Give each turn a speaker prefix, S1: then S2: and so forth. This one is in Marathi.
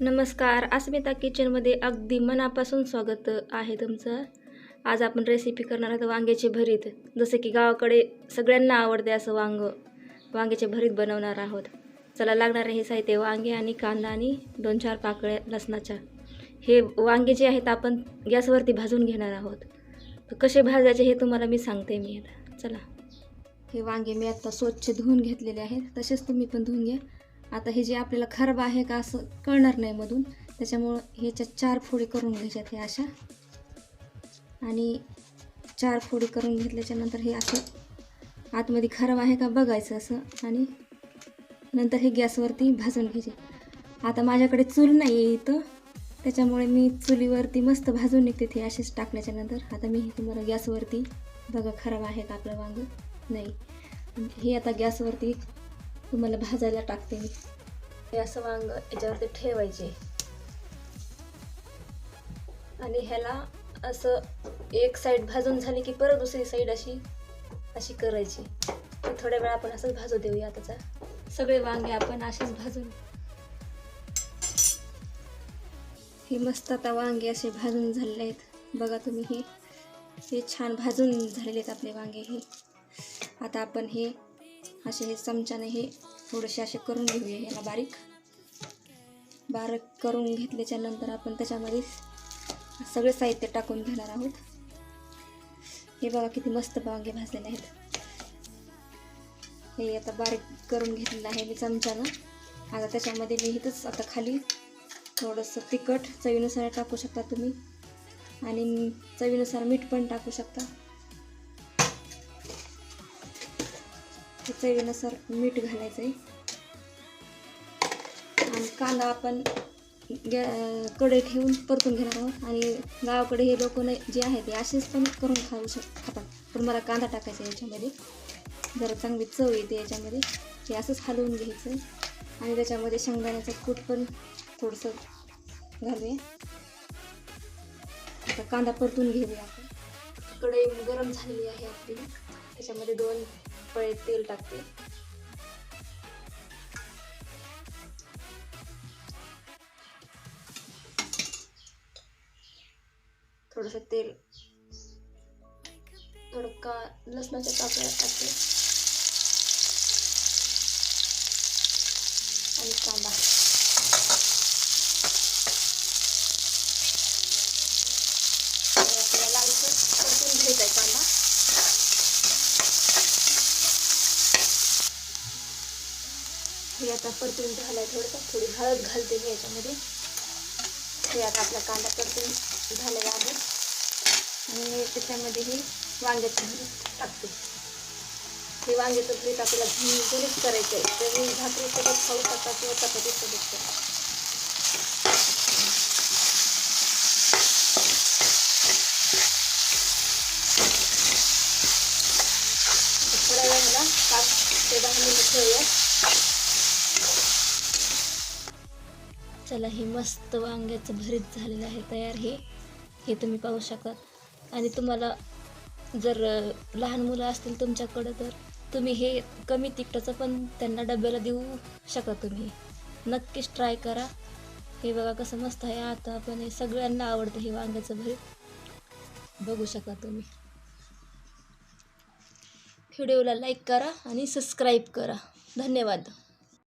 S1: नमस्कार अस्मिता किचनमध्ये अगदी मनापासून स्वागत आहे तुमचं. आज आपण रेसिपी करणार आहोत वांग्याचे भरीत. जसे की गावाकडे सगळ्यांना आवडते असं वांग वांग्याचे भरीत बनवणार आहोत. चला लागणारे हे साहित्य वांगे आणि कांदा आणि दोन चार पाकळ्या लसणाच्या. हे वांगे जे आहेत आपण गॅसवरती भाजून घेणार आहोत. तर कसे भाजायचे हे तुम्हाला मी सांगते मी आता. चला. हे वांगे मी आत्ता स्वच्छ धुवून घेतलेले आहेत. तसेच तुम्ही पण धुवून घ्या. आता हे जे आपल्याला खराब आहे का असं कळणार नाही मधून. त्याच्यामुळं ह्याच्या चार फोडी करून घ्यायच्यात हे अशा. आणि चार फोडी करून घेतल्याच्यानंतर हे असं आतमध्ये खराब आहे का बघायचं असं. आणि नंतर हे गॅसवरती भाजून घ्यायचे. आता माझ्याकडे चूल नाही आहे इथं. त्याच्यामुळे मी चुलीवरती मस्त भाजून निघते ते असेच टाकल्याच्या नंतर. आता मी तुम्हाला गॅसवरती बघा खराब आहे का आपलं वांग. नाही. हे आता गॅसवरती तुम्हाला भाजायला टाकते मी. हे असं वांग याच्यावरती ठेवायचे. आणि ह्याला असं एक साईड भाजून झाली की परत दुसरी साईड अशी अशी करायची. थोड्या वेळा आपण असंच भाजू देऊया त्याचा सगळे वांगे आपण असेच भाजून. हे मस्त आता वांगे असे भाजून झालेले आहेत. बघा तुम्ही हे हे छान भाजून झालेले आहेत आपले वांगे हे. आता आपण हे असे हे चमच्याने हे थोडेसे असे करून घेऊया ह्याला बारीक. बारीक करून घेतल्याच्या नंतर आपण त्याच्यामध्ये सगळे साहित्य टाकून घेणार आहोत. हे बघा किती मस्त वांगे भाजलेले आहेत. हे आता बारीक करून घेतलेलं आहे मी चमच्यानं. आता त्याच्यामध्ये मी इथंच आता खाली थोडंसं तिखट चवीनुसार टाकू शकता तुम्ही. आणि चवीनुसार मीठ पण टाकू शकता. चवीनुसार मीठ घालायचं आहे आणि कांदा आपण गॅ कडे ठेवून परतून घेणार आहोत. आणि गावाकडे हे लोक जे आहेत ते असेच पण करून खाऊ शक खातात. पण मला कांदा टाकायचा आहे याच्यामध्ये. जरा चांगली चव येते याच्यामध्ये. हे असंच हलवून घ्यायचं आणि त्याच्यामध्ये शेंगदाण्याचं कूट पण थोडंसं घालूया. आता कांदा परतून घेऊया आपण. कढई गरम झालेली आहे आपली. त्याच्यामध्ये दोन पळे तेल टाकते. थोडस तेल. थोडं का लसणाच्या पाकळ्या टाकते. आणि कांदा आपल्याला लालसर परतून घ्यायचा आहे कांदा हे आता परतून झालं आहे थोडंसं. थोडी हळद घालते मी याच्यामध्ये. हे आता आपला कांदा परतून झालेला आहे आणि त्याच्यामध्ये ही वांग्याचं भरीत टाकते. हे वांग्याचं भरीत आपल्याला झणझणीत करायचं आहे तर मी भाकरीसोबत खाऊ शकता किंवा चपातीसोबत पण थोड्या वेळेला पाच ते दहा मिनिटं ठेवूया चला हे मस्त वांग्याचं भरीत झालेलं आहे तयार हे हे तुम्ही पाहू शकता. आणि तुम्हाला जर लहान मुलं असतील तुमच्याकडं तर तुम्ही हे कमी तिखटाचं पण त्यांना डब्याला देऊ शकता तुम्ही. नक्कीच ट्राय करा. हे बघा कसं मस्त आहे. आता पण हे सगळ्यांना आवडतं हे वांग्याचं भरीत. बघू शकता तुम्ही. व्हिडिओला लाईक करा आणि सबस्क्राईब करा. धन्यवाद.